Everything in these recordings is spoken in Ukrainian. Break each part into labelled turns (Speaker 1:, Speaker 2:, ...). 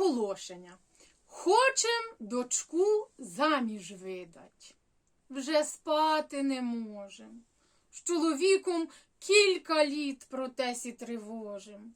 Speaker 1: Оголошення. Хочем дочку заміж видать. Вже спати не можем. З чоловіком кілька літ про тесі тривожим.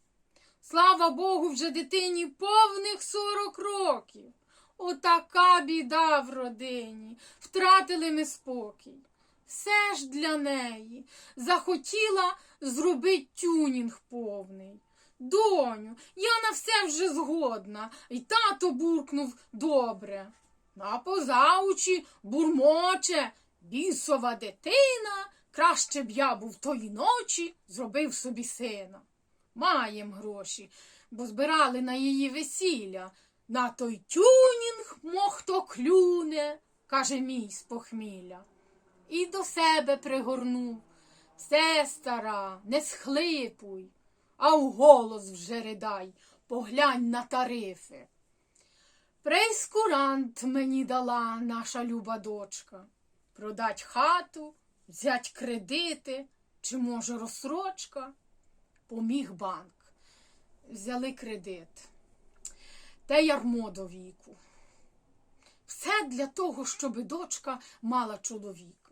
Speaker 1: Слава Богу, вже дитині повних сорок років. Отака біда в родині. Втратили ми спокій. Все ж для неї захотіла зробити тюнінг повний. Доню, я на все вже згодна, і тато буркнув добре. А поза очі бурмоче, бісова дитина, краще б я був тої ночі, зробив собі сина. Маєм гроші, бо збирали на її весілля. На той тюнінг мох то клюне, каже мій з похмілля. І до себе пригорнув. Все стара, не схлипуй, а в голос вже ридай, поглянь на тарифи. Прейскурант мені дала наша люба дочка. Продать хату, взять кредити, чи, може, розсрочка. Поміг банк. Взяли кредит. Те ярмо до віку. Все для того, щоб дочка мала чоловіка.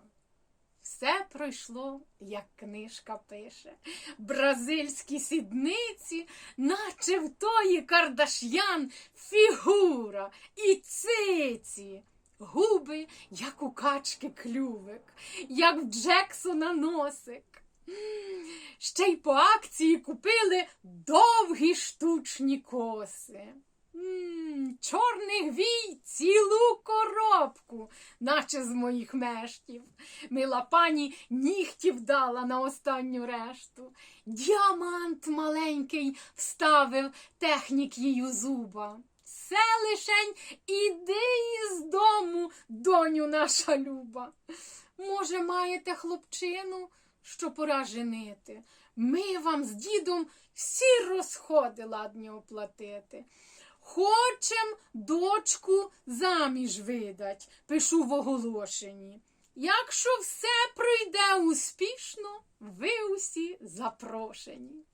Speaker 1: Все пройшло, як книжка пише. Бразильські сідниці, наче в тої Кардаш'ян фігура і циці. Губи, як у качки клювик, як в Джексона носик. Ще й по акції купили довгі штучні коси. М, Чорних вій цілу коробку, наче з моїх мештів. Мила пані нігтів дала на останню решту. Діамант маленький вставив технік її зуба. Все лишень іди із дому, доню наша люба. Може, маєте хлопчину, що пора женити. Ми вам з дідом всі розходи ладні оплатити. Хочем дочку заміж видать, пишу в оголошенні. Якщо все пройде успішно, ви усі запрошені.